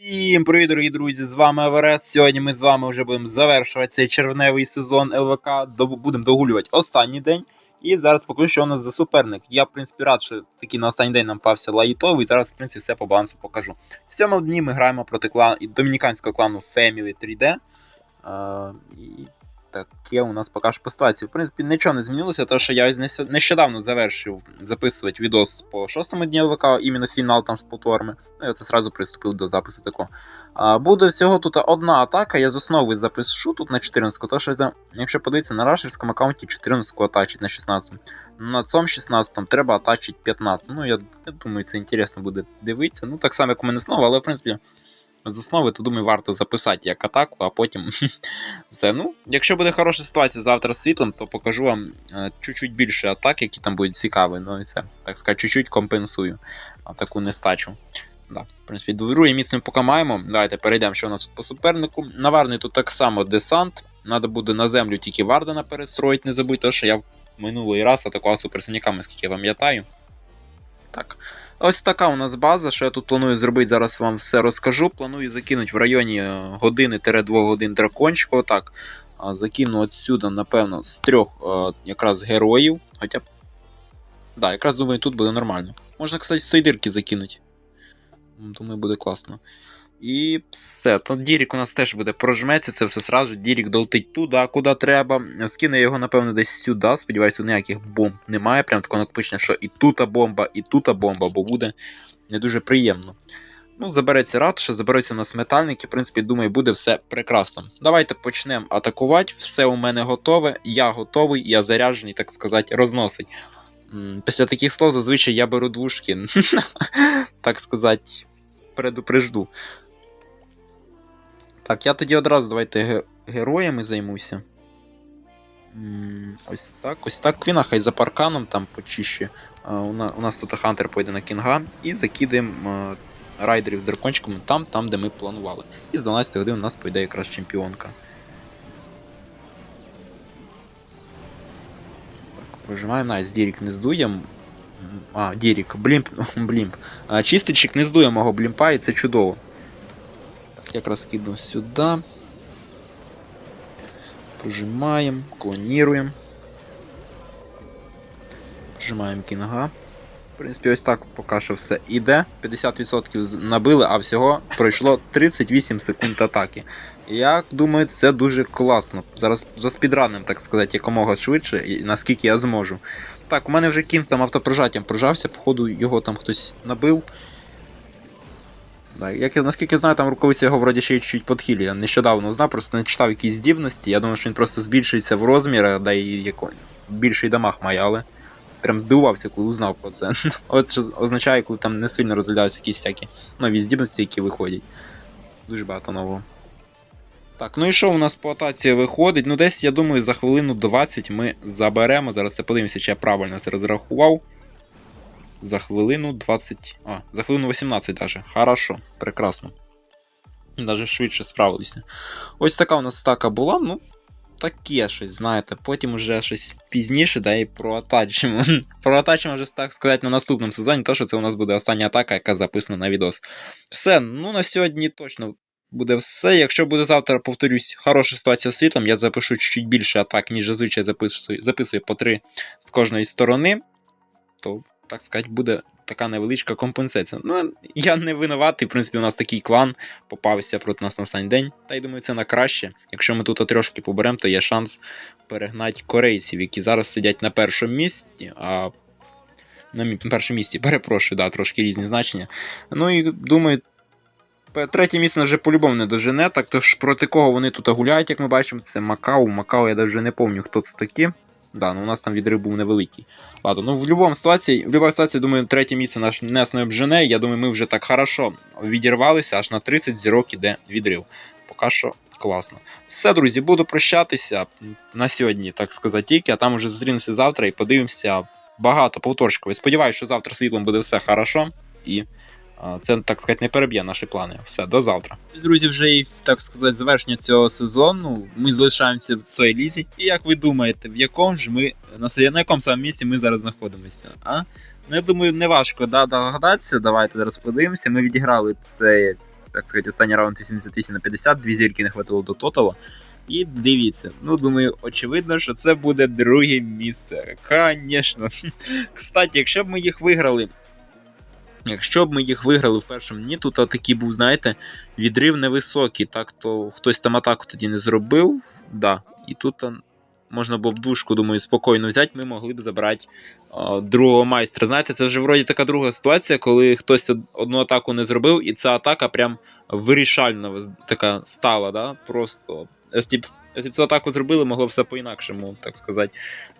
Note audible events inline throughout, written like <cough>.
Всім привіт, дорогі друзі! З вами Еверест. Сьогодні ми з вами вже будемо завершувати цей червневий сезон ЛВК. Будемо догулювати останній день. І зараз покажу, що у нас за суперник. Я, в принципі, рад, що такий на останній день нам пався Лайтовий. Зараз, в принципі, все по балансу покажу. В цьому дні ми граємо проти клан... домініканського клану Family 3D. Таке у нас поки що по ситуації. В принципі, нічого не змінилося, тому що я ось нещодавно завершив записувати відос по шостому дні ЛВК, іменно фінал там з повторами. Ну, я це сразу приступив до запису такого. А, буде всього тут одна атака, я з основи запишу тут на 14, то що за, якщо подивитися на рашерському аккаунті 14 атачить на 16. На цьому 16 треба атачить 15. Ну, я, я думаю, це інтересно буде дивитися. Ну, так само, як у мене знову, але в принципі. З основи, то думаю, варто записати як атаку, а потім <laughs> все. Ну, якщо буде хороша ситуація завтра з світлом, то покажу вам е, чуть-чуть більше атак, які там будуть цікаві. Ну і все. Так сказати, чуть-чуть компенсую таку нестачу. Да, в принципі, друге місце ми поки маємо. Давайте перейдемо, що у нас тут по супернику. Наварний тут так само десант. Надо буде на землю тільки Вардена перестроїти, не забудь, тому що я минулий раз атакував суперсиняками, скільки я пам'ятаю. Так. Ось така у нас база. Що я тут планую зробити, зараз вам все розкажу. Планую закинути в районі е, години-2 годин дракончика. Отак. Закину отсюда, напевно, з трьох е, якраз героїв. Хоча б. Да, якраз думаю, тут буде нормально. Можна, кстати, з цієї дирки закинути. Думаю, буде класно. І все. Тут Дірік у нас теж буде прожметься, це все сразу. Дірік долетить туди, куди треба. Скине його, напевно, десь сюди. Сподіваюся, ніяких бомб немає. Прям такого накопичення, що і тута бомба, і тута бомба, бо буде не дуже приємно. Ну, забереться що забереться на сметальники. В принципі, думаю, буде все прекрасно. Давайте почнемо атакувати. Все у мене готове. Я готовий, я заряджений, так сказати, розносить. Після таких слов зазвичай я беру двушки. <laughs> так сказати, предупрежду. Так, я тоді одразу давайте героями займуся. Ось так, ось так. Квіна хай за парканом там почище. У, нас тут Хантер пойде на кінга і закидаємо райдерів з дракончиками там, там, де ми планували. І з 12 годин у нас пойде якраз чемпіонка. Так, прожимаємо, найс, Дірік не здує. М, А, Дірік, блімп, <laughs> блімп. А, чистильщик не здує мого блімпа, і це чудово. Якраз кину сюди. Прожимаємо, клоніруємо. Прожимаємо кінга. В принципі, ось так поки що все іде. 50% набили, а всього пройшло 38 секунд атаки. Я думаю, це дуже класно. Зараз за спідранем, так сказати, якомога швидше, наскільки я зможу. Так, у мене вже кінг там автопрожаттям прожався, походу його там хтось набив. Як я наскільки знаю, там рукавиця його вроді ще чуть подхилі. Я нещодавно знав, просто не читав якісь здібності. Я думаю, що він просто збільшується в розмірах, да і яко... більший дамаг має, але прям здивувався, коли узнав про це. <laughs> От що означає, коли там не сильно розглядаються якісь всякі нові здібності, які виходять. Дуже багато нового. Так, ну і що у нас по атаці виходить? Ну, десь, я думаю, за хвилину 20 ми заберемо. Зараз це подивимося, чи я правильно це розрахував. За хвилину 20. А, за хвилину 18 даже. Хорошо, прекрасно. Даже швидше справилися. Ось така у нас стака була, ну. Таке щось, знаєте, потім уже щось пізніше, да і проатачимо. <laughs> проатачимо вже так сказати на наступному сезоні, то що це у нас буде остання атака, яка записана на відос. Все, ну на сьогодні точно буде все. Якщо буде завтра, повторюсь, хороша ситуація з світлом, я запишу чуть більше атак, ніж зазвичай записую, записую по три з кожної сторони, то, так сказати, буде така невеличка компенсація. Ну, я не винуватий, в принципі, у нас такий клан попався проти нас на останній день. Та й думаю, це на краще. Якщо ми тут трьошки поберемо, то є шанс перегнати корейців, які зараз сидять на першому місці. а на першому місці, перепрошую, да, трошки різні значення. Ну і думаю, Третє місце вже по-любому не дожене, так то ж проти кого вони тут гуляють, як ми бачимо, це Макау. Макау я навіть не пам'ятаю, хто це такі. Да, ну у нас там відрив був невеликий. Ладно, ну в будь-якому ситуації, в будь-якій ситуації, думаю, третє місце наш нас не обжене. Я думаю, ми вже так хорошо відірвалися, аж на 30 зірок іде відрив. Поки що класно. Все, друзі, буду прощатися на сьогодні, так сказати, тільки, а там вже зустрінемося завтра і подивимося багато повторчиків. Сподіваюся, що завтра світлом буде все хорошо і. Це, так сказати, не переб'є наші плани. Все, до завтра. Друзі, вже і так сказати, завершення цього сезону. Ми залишаємося в цій лізі. І як ви думаєте, в якому ж ми на якому саме місці ми зараз знаходимося? А? Ну, я думаю, не важко да, догадатися. Давайте зараз подивимося. Ми відіграли цей так сказати, останній раунд 88 на 50, дві зірки не хватило до тотала. І дивіться, ну думаю, очевидно, що це буде друге місце. Звісно. <laughs> Кстати, якщо б ми їх виграли. Якщо б ми їх виграли в першому дні, тут такий був, знаєте, відрив невисокий, так то хтось там атаку тоді не зробив. Да. І тут можна було б дужку, думаю, спокійно взяти, ми могли б забрати а, другого майстра. Знаєте, це вже вроді така друга ситуація, коли хтось одну атаку не зробив, і ця атака прям вирішальна така стала, да? Просто. Якщо б цю атаку зробили, могло все по-інакшому, так сказати,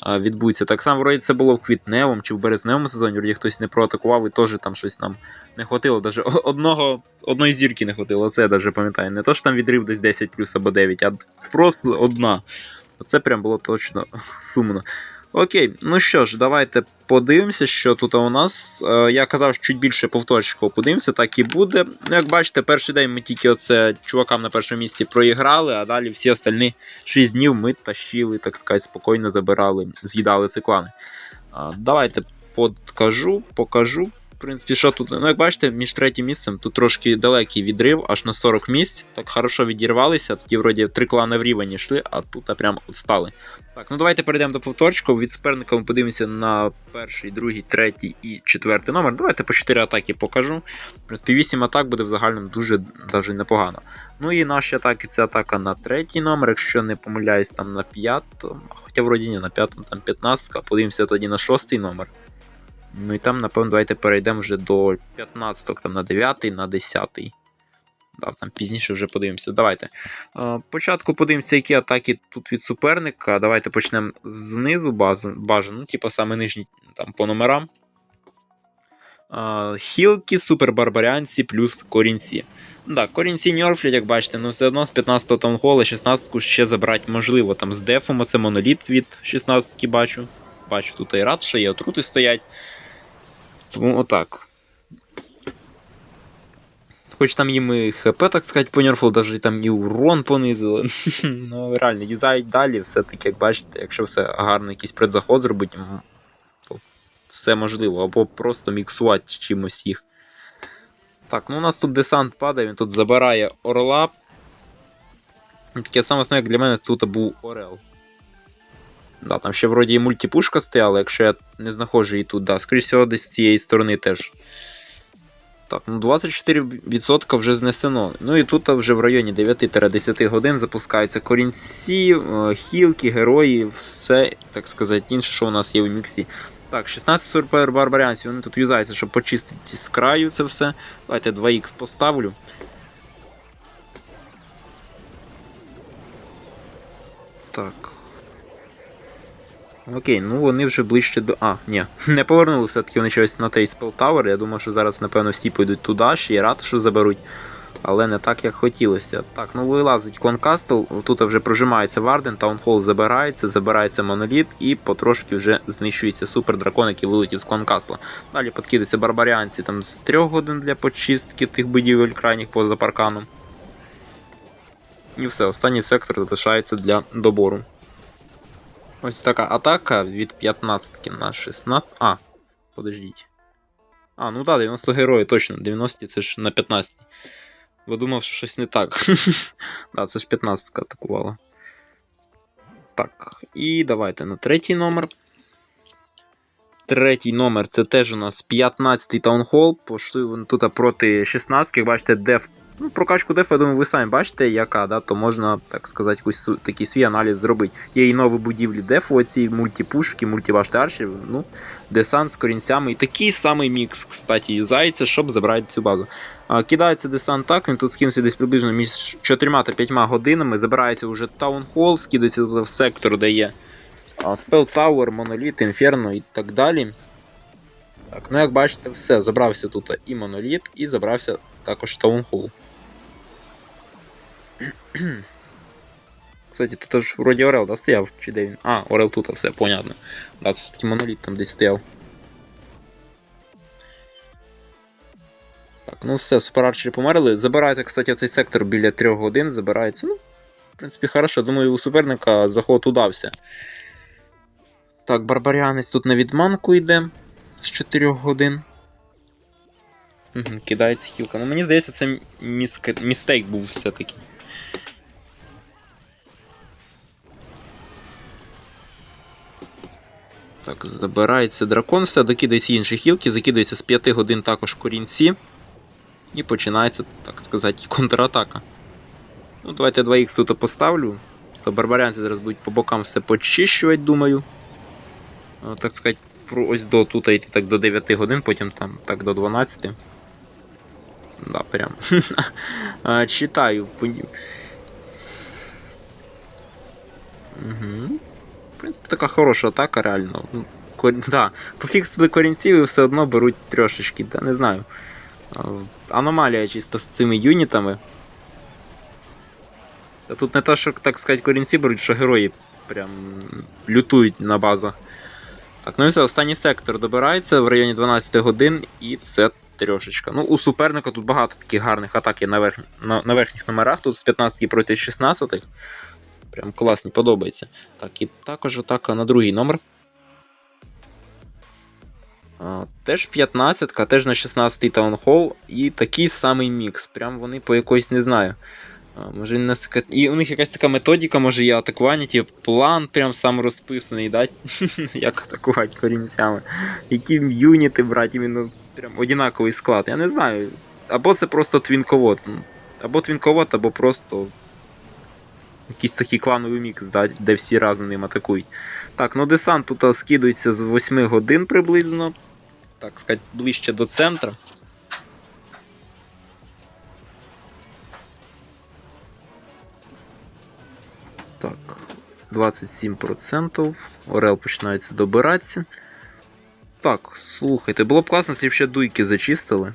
відбутися. Так само, вроді, це було в квітневому чи в березневому сезоні, вроді хтось не проатакував і теж там щось нам не хватило. Даже одного, одної зірки не хватило, це я навіть пам'ятаю. Не то, що там відрив десь 10 плюс або 9, а просто одна. Оце прям було точно <laughs> сумно. Окей, ну що ж, давайте подивимося, що тут у нас. Е, я казав, що чуть більше повторчиків подивимося, так і буде. Ну, як бачите, перший день ми тільки оце чувакам на першому місці проіграли, а далі всі остальні 6 днів ми тащили, так сказати, спокійно забирали, з'їдали циклани. А, давайте подкажу, покажу. В принципі, що тут. Ну, як бачите, між третім місцем тут трошки далекий відрив, аж на 40 місць. Так хорошо відірвалися. Тоді, вроді, три клани в рівень йшли, а тут прям отстали. Так, ну давайте перейдемо до повторчика. Від суперника ми подивимося на перший, другий, третій і четвертий номер. Давайте по 4 атаки покажу. В принципі, 8 атак буде в загальному дуже даже непогано. Ну і наші атаки це атака на третій номер, якщо не помиляюсь, там на п'ятому. Хоча вроді ні, на п'ятому, там 15. Подивимося тоді на шостий номер. Ну і там, напевно, давайте перейдемо вже до 15, там на 9, й на 10. Да, там пізніше вже подивимося. Давайте. Початку подивимося, які атаки тут від суперника. Давайте почнемо знизу бажано, ну, типу саме нижні там по номерам. Хілки, супербарбаріанці плюс корінці. Да, корінці нерфлять, як бачите, але все одно з 15-го таунхола 16-ку ще забрати можливо. Там з дефом оце моноліт від 16-ки бачу. Бачу, тут і рад, ще є отрути стоять. Тому отак. Хоч там їм і ХП, так сказати, понерфили, навіть там і урон понизили. <laughs> ну, реально, юзають далі, все-таки, як бачите, якщо все гарно якийсь предзаход зробити, то все можливо. Або просто міксувати чимось їх. Так, ну у нас тут десант падає, він тут забирає орла. Ну, Таке саме основне, як для мене, тут був Орел. Да, там ще вроді і мультипушка стояла, якщо я не знаходжу її тут, да. Скоріше всього, десь з цієї сторони теж. Так, ну 24% вже знесено. Ну і тут вже в районі 9-10 годин запускаються корінці, е, хілки, герої, все, так сказати, інше, що у нас є в міксі. Так, 16 супер барбаріанців, вони тут юзаються, щоб почистити з краю це все. Давайте 2х поставлю. Так. Окей, ну вони вже ближче до. А, ні, <laughs> не повернули все-таки вони щось на той Spell Tower. Я думав, що зараз, напевно, всі пойдуть туди, ще рад, що заберуть. Але не так, як хотілося. Так, ну вилазить Клон Кастл, тут вже прожимається Варден, Таунхол забирається, забирається моноліт і потрошки вже знищується супер дракон, який вилетів з Клон Кастла. Далі подкидаються барбаріанці там з 3 годин для почистки тих будівель крайніх поза парканом. І все, останній сектор залишається для добору. Ось така атака від 15 на 16. А, подождіть. А, ну так, 90 герої, точно. 90 це ж на 15. Бо думав, що щось не так. <laughs> да, це ж 15 атакувала. Так, і давайте на третій номер. Третій номер це теж у нас 15-й таунхол. Пошли тут проти 16, як бачите, деф. Ну, прокачку дефу, я думаю, ви самі бачите, яка, да, то можна, так сказати, якийсь такий свій аналіз зробити. Є і нові будівлі дефу, оці мультипушки, мультивашти арші, ну, десант з корінцями. І такий самий мікс, кстати, юзається, щоб забрати цю базу. А, кидається десант так, він тут скинувся десь приблизно між 4-5 годинами. Забирається вже таунхол, скидається в сектор, де є Спел Tower, Моноліт, Інферно і так далі. Так, ну як бачите, все, забрався тут і Моноліт, і забрався також Таунхол. <clears throat> Кстати, тут ж вроді Орел, да, стояв? Чи? А, Орел тут, все, понятно. Да, все-таки моноліт там десь стояв. Так, ну все, суперарчери померли. Забирається, кстати, цей сектор біля 3 годин, забирається. Ну, в принципі, хорошо. Думаю, у суперника заход удався. Так, барбаріанець тут на відманку йде з 4 годин. Мгм, Кидається хілка. Ну мені здається, це міс- містейк був все-таки. Так, забирається дракон, все, докидається інші хілки, закидається з 5 годин також корінці. І починається, так сказати, контратака. Ну, давайте 2х тут поставлю. То барбарянці зараз будуть по бокам все почищувати, думаю. О, так сказати, ось до тут йти так до 9 годин, потім там так до 12. Да, прям. <laughs> Читаю. Угу. В принципі, така хороша атака, реально. Ну, Кор... Да. Пофіксили корінців і все одно беруть трошечки, та не знаю. Аномалія чисто з цими юнітами. Та тут не те, що, так сказати, корінці беруть, що герої прям лютують на базах. Так, ну і все, останній сектор добирається в районі 12 годин, і це трьошечка. Ну, у суперника тут багато таких гарних атак є на, верх... на, на верхніх номерах. Тут з 15 проти 16. Прям класні, подобається. Так, і також атака на другий номер. Теж 15-ка, теж на 16-й таунхол, і такий самий мікс. Прям вони по якоїсь не знаю. Може, не ска- І у них якась така методика, може є атакування, типу план прям сам розписаний, да? <laughs> як атакувати корінцями. Які юніти брати, іменно прям одинаковий склад. Я не знаю. Або це просто твінковод. Або твінковод, або просто якийсь такий клановий мікс, де всі разом ним атакують. Так, ну десант тут скидується з 8 годин приблизно. Так сказати, ближче до центру. Так, 27%. Орел починається добиратися. Так, слухайте, було б класно, якщо ще дуйки зачистили.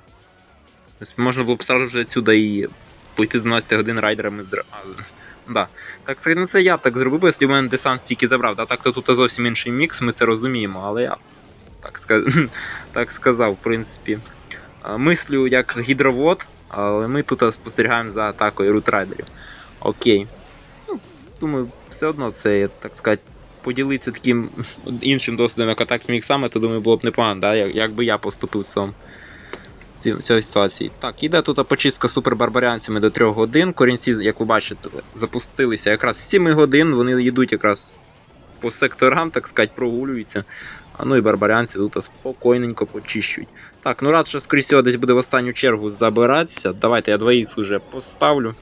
Можна було б сразу вже отсюда і пойти з 12 годин райдерами з Да. Так ну це я б так зробив, якщо в мене десант стільки забрав. Да, так то тут зовсім інший мікс, ми це розуміємо, але я так, сказ... <laughs> так сказав, в принципі. Мислю як гідровод, але ми тут спостерігаємо за атакою рутрайдерів. Окей. Ну, думаю, все одно це, так сказати, поділитися таким <laughs> іншим досвідом, як атак з міксами, то думаю, було б непогано, да? як, як би я поступив цьому. Ці- в цій ситуації. Так, іде тут почистка супербарбарянцями до 3 годин. Корінці, як ви бачите, запустилися якраз з 7 годин, вони йдуть якраз по секторам, так сказати, прогулюються. А ну і барбарянці тут спокійненько почищують. Так, ну рад, що скоріше всього десь буде в останню чергу забиратися. Давайте я 2х вже поставлю.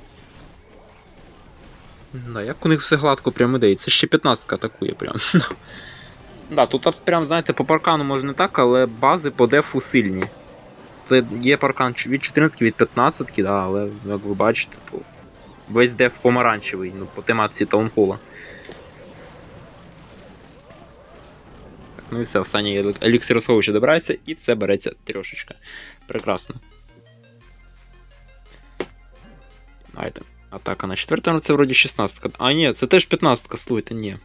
Да, як у них все гладко прям іде. Це ще 15 атакує прям. <laughs> да, тут прям, знаєте, по паркану може не так, але бази по дефу сильні. Це є паркан від 14 від 15, да, але як ви бачите, то весь деф помаранчевий, ну, по тематиці таунхола. Так, ну і все, останній елік- еліксир сховище добирається, і це береться трьошечка. Прекрасно. Давайте. Атака на четвертому, це вроді 16. А, ні, це теж 15, слухайте, ні.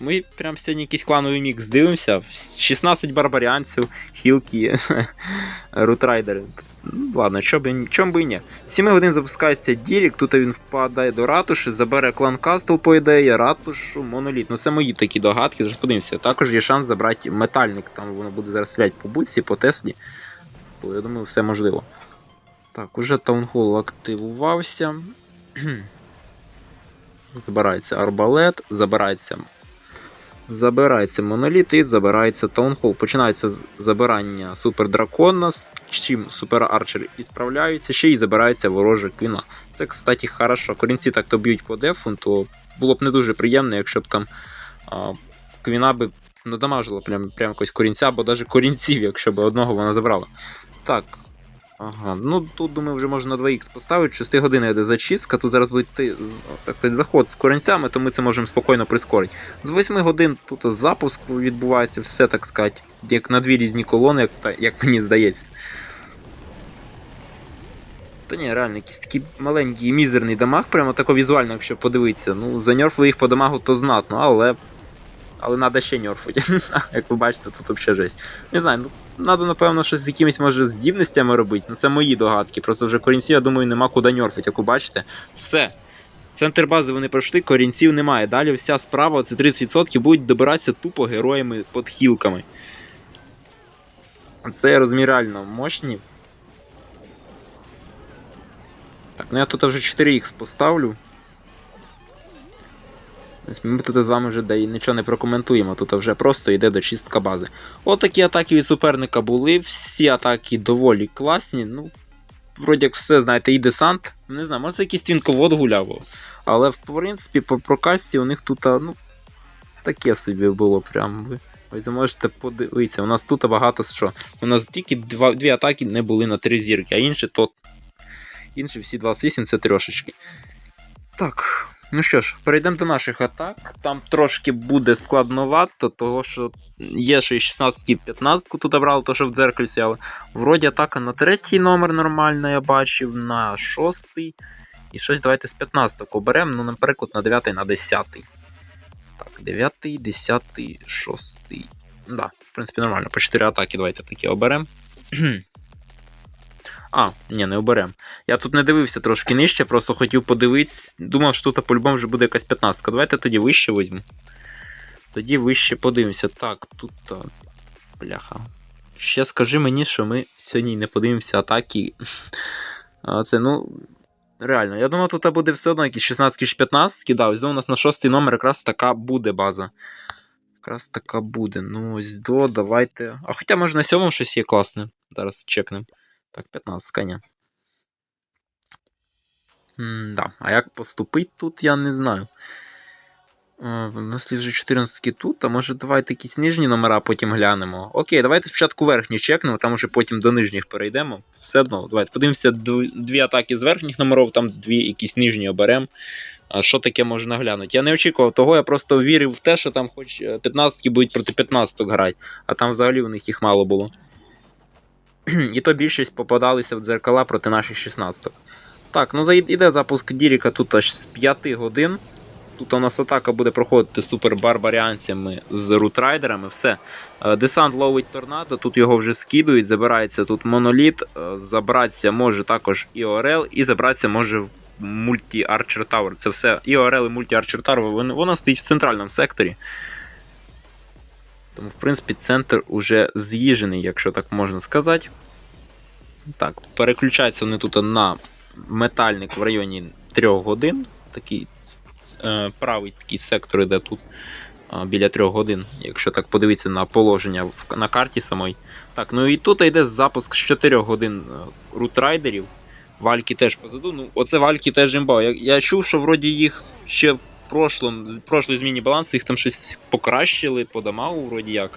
Ми прям сьогодні якийсь клановий мікс дивимося. 16 барбаріанців, хілки, <laughs> рутрайдери. Ну, ладно, чом чом би і ні. 7 годин запускається Дірік, тут він впадає до ратуші, забере клан Кастл, по ідеї, ратушу, моноліт. Ну це мої такі догадки, зараз подивимося. Також є шанс забрати метальник, там воно буде зараз стріляти по будці, по Теслі. Я думаю, все можливо. Так, уже таунхол активувався. <clears throat> Забирається арбалет, забирається. Забирається моноліт і забирається таунхол. Починається забирання супердракона, з чим суперарчер і справляються, ще й забирається ворожа квіна. Це, кстати, хорошо. Корінці так то б'ють по дефу, то було б не дуже приємно, якщо б там а, квіна би надамажила прям, прям якось корінця, або навіть корінців, якщо б одного вона забрала. Так. Ага, ну тут думаю, вже можна на 2х поставити. 6 годин йде зачистка. Тут зараз буде йти, так сказати, заход з корінцями, то ми це можемо спокійно прискорити. З 8 годин тут запуск відбувається, все так сказати, як на дві різні колони, як, та- як мені здається. Та ні, реально, якийсь такий маленький мізерний дамаг, прямо тако візуально, якщо подивитися. Ну, занерфли їх по дамагу, то знатно, але. Але треба ще нерфити. <laughs> Як ви бачите, тут взагалі жесть. Не знаю, ну треба, напевно, щось з якимись може здібностями робити. Ну це мої догадки. Просто вже корінців, я думаю, нема куди нерфити, як ви бачите. Все. Центр бази вони пройшли, корінців немає. Далі вся справа, це 30% будуть добиратися тупо героями під хілками. Це я розумію мощні. Так, ну я тут вже 4х поставлю. Ось Ми тут з вами вже і нічого не прокоментуємо, тут вже просто йде дочистка бази. От атаки від суперника були, всі атаки доволі класні. Ну, вроді як все, знаєте, і десант. Не знаю, може це якийсь твінковод гуляв. Але в принципі по прокасті у них тут, ну, таке собі було прям. Ось можете подивитися. У нас тут багато що. У нас тільки дві атаки не були на три зірки, а інші то. Інші всі 28 це трошечки. Так. Ну що ж, перейдемо до наших атак. Там трошки буде складновато, того що є ще й 16 і 15 тут брали, то що в дзеркальці, але вроді атака на третій номер нормальна, я бачив, на шостий. І щось давайте з 15 оберемо, ну, наприклад, на 9 на 10. Так, 9, 10, 6. Да, в принципі, нормально. По 4 атаки давайте такі оберемо. <clears throat> А, ні, не оберемо. Я тут не дивився трошки нижче, просто хотів подивитися. Думав, що тут по-любому вже буде якась 15. Давайте тоді вище візьму. Тоді вище подивимося. Так, тут. Бляха. Ще скажи мені, що ми сьогодні не подивимося атаки. <laughs> А, Це, ну. Реально, я думав, тут буде все одно якісь 16 чи 15. Да, ось до у нас на шостий номер якраз така буде база. Якраз така буде. Ну, ось до, давайте. А хоча може на сьомому щось є класне. Зараз чекнемо. Так, 15 коня. да. А як поступить тут, я не знаю. Е, У нас вже 14 тут, а може давайте якісь нижні номера потім глянемо. Окей, давайте спочатку верхні чекнемо, там уже потім до нижніх перейдемо. Все одно, давайте подивимося дві атаки з верхніх номерів, там дві якісь нижні оберемо. Що таке можна глянути? Я не очікував того, я просто вірив в те, що там хоч 15 будуть проти 15 грати, а там взагалі у них їх мало було. І то більшість попадалися в дзеркала проти наших 16. Так, ну іде запуск Діріка тут аж з 5 годин. Тут у нас атака буде проходити супер барбаріанцями з рутрайдерами. Все. Е, Десант ловить торнадо, тут його вже скидують, забирається тут моноліт, е, забратися може також і Орел, і забратися може мульті Арчер Тауер. Це все і Орел, і мульті Арчер Тауер, вон- вона стоїть в центральному секторі. Тому, в принципі, центр уже з'їжений, якщо так можна сказати. Так, переключаються вони тут на метальник в районі 3 годин. Такий е, правий такий сектор іде тут е, біля 3 годин, якщо так подивитися на положення в, на карті самої. Так, ну і тут йде запуск з 4 годин е, рутрайдерів. Вальки теж позаду. Ну, оце вальки теж імба. Я, я чув, що вроді їх ще прошлом, в зміні балансу їх там щось покращили по дамагу, вроді як.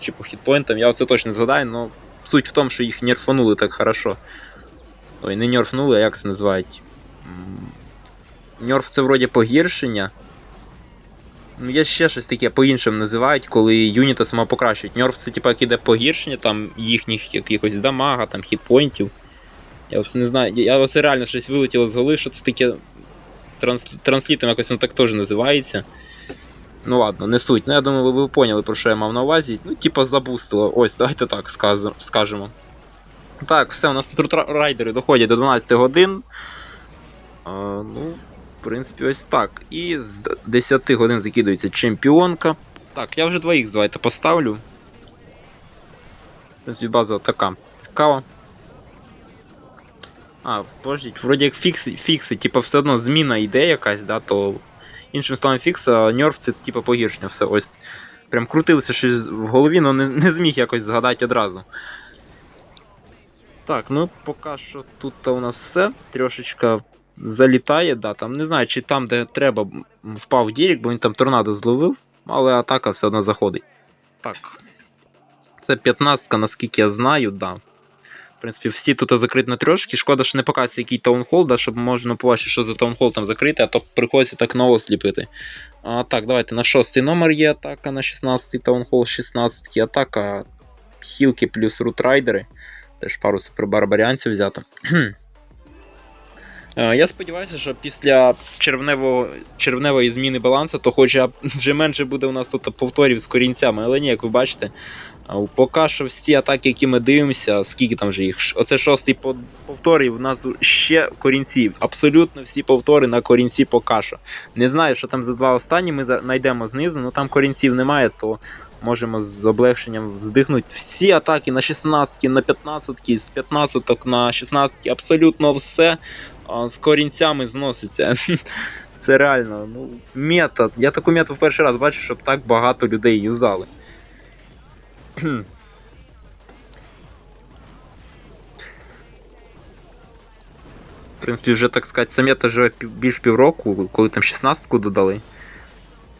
Чи по хітпоінтам, я це точно згадаю, але суть в тому, що їх нерфанули так хорошо. Ой, не нерфнули, а як це називають? Нерф це вроді погіршення. Ну, є ще щось таке по-іншому називають, коли юніта сама покращують. Нерф це типа як іде погіршення там їхніх якихось дамага, там хітпоінтів. Я оце не знаю. Я оце реально щось вилетіло з голови, що це таке. Транс... Транслітом якось воно так теж називається. Ну ладно, не суть. Ну я думаю, ви, ви поняли, про що я мав на увазі. Ну, типа забустило. Ось, давайте так скажемо. Так, все, у нас тут райдери доходять до 12 годин. А, ну, в принципі, ось так. І з 10 годин закидується чемпіонка. Так, я вже двоїх давайте поставлю. В принципі, база така цікава. А, подождіть, вроді як фікси, фікси, типа все одно зміна йде якась, да, то іншим словом фікс, а нерф це типа погіршення. Все. Ось прям крутилося щось в голові, але не, не зміг якось згадати одразу. Так, ну поки що тут у нас все. Трошечка залітає, да, там не знаю, чи там, де треба, м, впав Дірік, бо він там торнадо зловив, але атака все одно заходить. Так. Це 15, наскільки я знаю, да. В принципі, всі тут закриті на трьошки. Шкода, що не показується який таунхол, да, щоб можна побачити, що за таунхол там закрити, а то приходиться так ново сліпити. А, так, давайте на шостий номер є атака, на 16-й таунхол, 16 й атака. Хілки плюс рутрайдери. Теж пару супербарбаріанців взято. <clears throat> Е, Я сподіваюся, що після червневого, червневої зміни балансу, то хоча вже менше буде у нас тут повторів з корінцями. Але ні, як ви бачите, а, поки що всі атаки, які ми дивимося, скільки там вже їх? Оце шостий по- повтор, і в нас ще корінці. Абсолютно всі повтори на корінці поки що. Не знаю, що там за два останні ми знайдемо знизу, але там корінців немає, то можемо з облегшенням вздихнути. Всі атаки на 16, на 15, з 15 на 16, абсолютно все. З корінцями зноситься. <laughs> Це реально, ну, мета. Я таку мету в перший раз бачу, щоб так багато людей юзали. В принципі, вже так сказати, ця мета живе більш півроку, коли там 16-ку додали.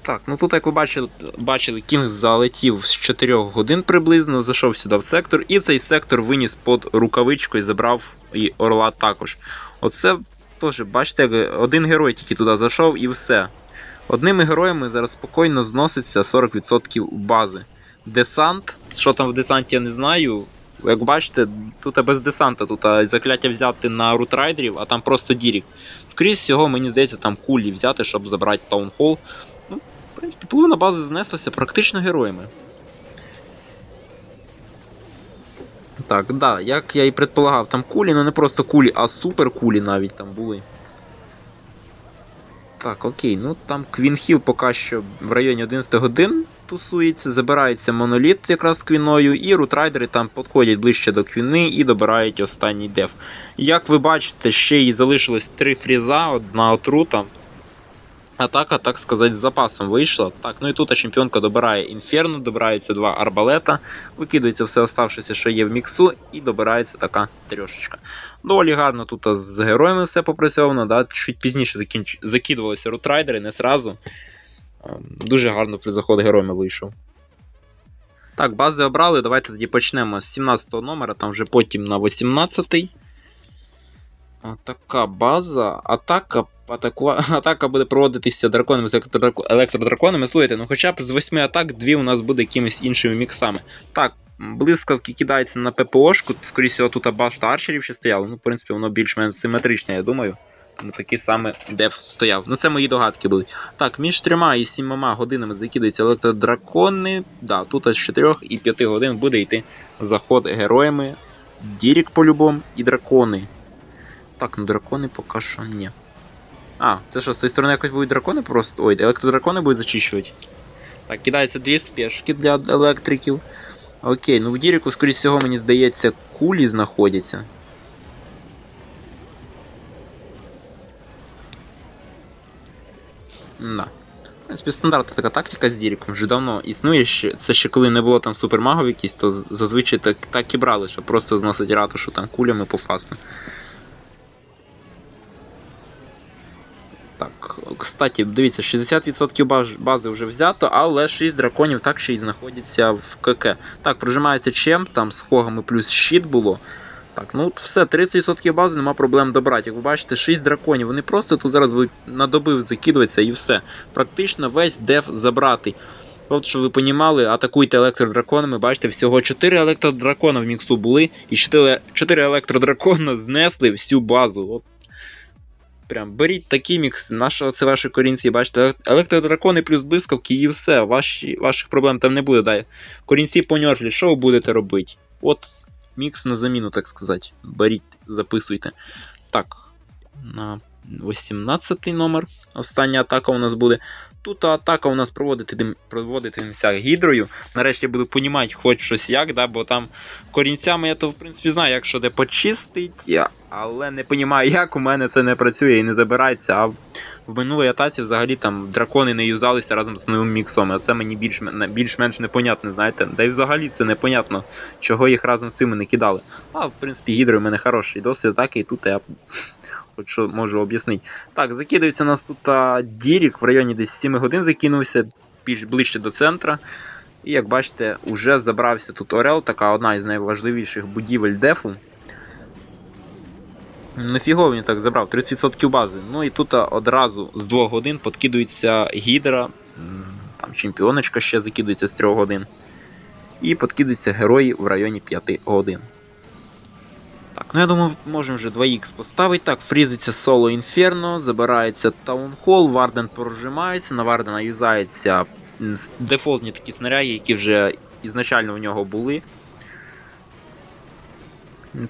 Так, ну тут, як ви бачили, бачили, Кінг залетів з 4 годин приблизно, зайшов сюди в сектор, і цей сектор виніс під рукавичку і забрав і орла також. Оце теж, бачите, один герой тільки туди зайшов і все. Одними героями зараз спокійно зноситься 40% бази. Десант, що там в десанті, я не знаю. Як бачите, тут без десанта, тут закляття взяти на рутрайдерів, а там просто дірік. Скоріше всього, мені здається, там кулі взяти, щоб забрати таунхол. Ну, в принципі, половина бази знеслася практично героями. Так, да, як я і предполагав, там кулі, ну не просто кулі, а супер кулі навіть там були. Так, окей, ну там Квінхіл поки що в районі 11 годин тусується, забирається моноліт якраз з квіною, і рутрайдери там підходять ближче до квіни і добирають останній деф. Як ви бачите, ще й залишилось три фріза, одна отрута. Атака, так сказати, з запасом вийшла. Так, ну і тут чемпіонка добирає інферно, добираються два арбалета, викидується все оставшеся, що є в міксу, і добирається така трьошечка. Доволі гарно тут з героями все попрацьовано, да? чуть пізніше закінч... закидувалися рутрайдери, не сразу. Ем, Дуже гарно при заход героями вийшов. Так, бази обрали. Давайте тоді почнемо з 17 номера, там вже потім на 18. Така база. Атака атакува... <laughs> атака буде проводитися драконами з електродрак- електродраконами. Слухайте, ну хоча б з 8 атак дві у нас буде якимись іншими міксами. Так, блискавки кидаються на ППОшку, скоріше тут башта арчерів ще стояла. Ну, в принципі, воно більш-менш симетричне, я думаю. Тому такий саме деф стояв. Ну, це мої догадки були. Так, між трьома і сімома годинами закидаються електродракони. Да, тут з 4 і 5 годин буде йти заход героями. Дірік по-любому і дракони. Так, ну дракони поки що ні. А, це що, з цієї сторони якось будуть дракони просто. Ой, електродракони будуть зачищувати. Так, кидаються дві спешки для електриків. Окей, ну в Діріку, скоріш всього, мені здається, кулі знаходяться. Да. В принципі, стандартна така тактика з Діріком вже давно існує. Це ще коли не було там супермагов якісь, то зазвичай так, так і брали, щоб просто зносити ратушу там кулями по фасту. Кстати, дивіться, 60% бази вже взято, але 6 драконів так ще й знаходяться в КК. Так, прожимається чем, там з хогами плюс щит було. Так, ну все, 30% бази нема проблем добрати. Як ви бачите, 6 драконів. Вони просто тут зараз будуть на доби закидуватися і все. Практично весь деф забратий. От, щоб ви понімали, атакуйте електродраконами. Бачите, всього 4 електродракона в міксу були, і 4, 4 електродракона знесли всю базу. От. Прям беріть такі мікс, наше, це ваші корінці, бачите, електродракони плюс блискавки і все, ваші, ваших проблем там не буде. Дай. Корінці поньорфлі, що ви будете робити? От мікс на заміну, так сказати. Беріть, записуйте. Так, 18 номер. Остання атака у нас буде. Тут атака у нас проводити, гідрою. Нарешті буду понімати хоч щось як, да, бо там корінцями я то в принципі знаю, як що де почистить, але не розумію, як у мене це не працює і не забирається. А в в минулій атаці взагалі там дракони не юзалися разом з новим міксом, а це мені більш, більш-менш непонятно, знаєте. Да й взагалі це непонятно, чого їх разом з цими не кидали. А в принципі гідро у мене хороший досвід атаки, і тут я хоч що можу об'яснити. Так, закидується нас тут а, Дірік в районі десь 7 годин закинувся, більш ближче до центра. І як бачите, уже забрався тут Орел, така одна із найважливіших будівель дефу. Нефіго він так забрав, 30% бази. Ну і тут одразу з 2 годин подкидується гідра, там чемпіоночка ще закидується з 3 годин. І подкидуються герої в районі 5 годин. Ну я думаю, можемо вже 2х поставити. Так, фрізиться соло інферно, забирається таунхол, Варден прожимається, на Вардена юзається дефолтні такі снаряги, які вже ізначально в нього були.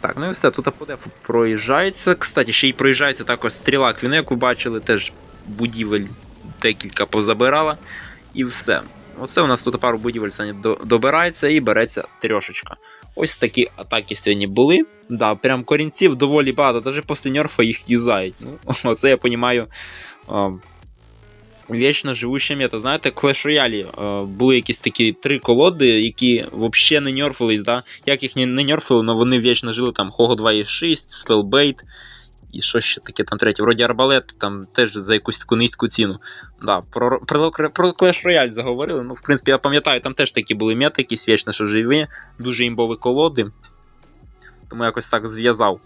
Так, ну і все, тут по проїжджається. Кстати, ще й проїжджається також стріла квіни, як ви бачили, теж будівель декілька позабирала. І все. Оце у нас тут пару будівель добирається і береться трьошечка. Ось такі атаки сьогодні були. Да, прям корінців доволі багато, навіть по сеньорфа їх юзають. Ну, <laughs> оце я розумію. Вічно живуща мета. Знаєте, Clash Royale були якісь такі три колоди, які взагалі не нерфились, да? Як їх не, нерфили, але вони вічно жили там Хого 2.6, Spellbait і що ще таке там третє. Вроді арбалет, там теж за якусь таку низьку ціну. Да, про, про, про Clash Royale заговорили. Ну, в принципі, я пам'ятаю, там теж такі були мети, якісь вічно, що живі, дуже імбові колоди. Тому якось так зв'язав.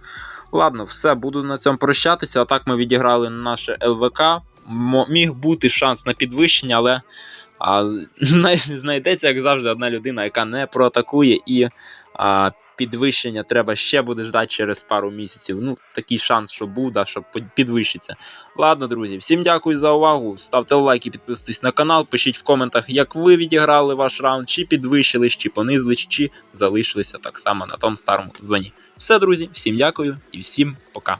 Ладно, все, буду на цьому прощатися. А так ми відіграли наше ЛВК. Міг бути шанс на підвищення, але а, <laughs> знай- знайдеться, як завжди, одна людина, яка не проатакує, і а, підвищення треба ще буде ждати через пару місяців. Ну, такий шанс, що буде, що підвищиться. Ладно, друзі, всім дякую за увагу. Ставте лайки, підписуйтесь на канал, пишіть в коментах, як ви відіграли ваш раунд, чи підвищились, чи понизились, чи залишилися так само на тому старому дзвоні. Все, друзі, всім дякую і всім пока.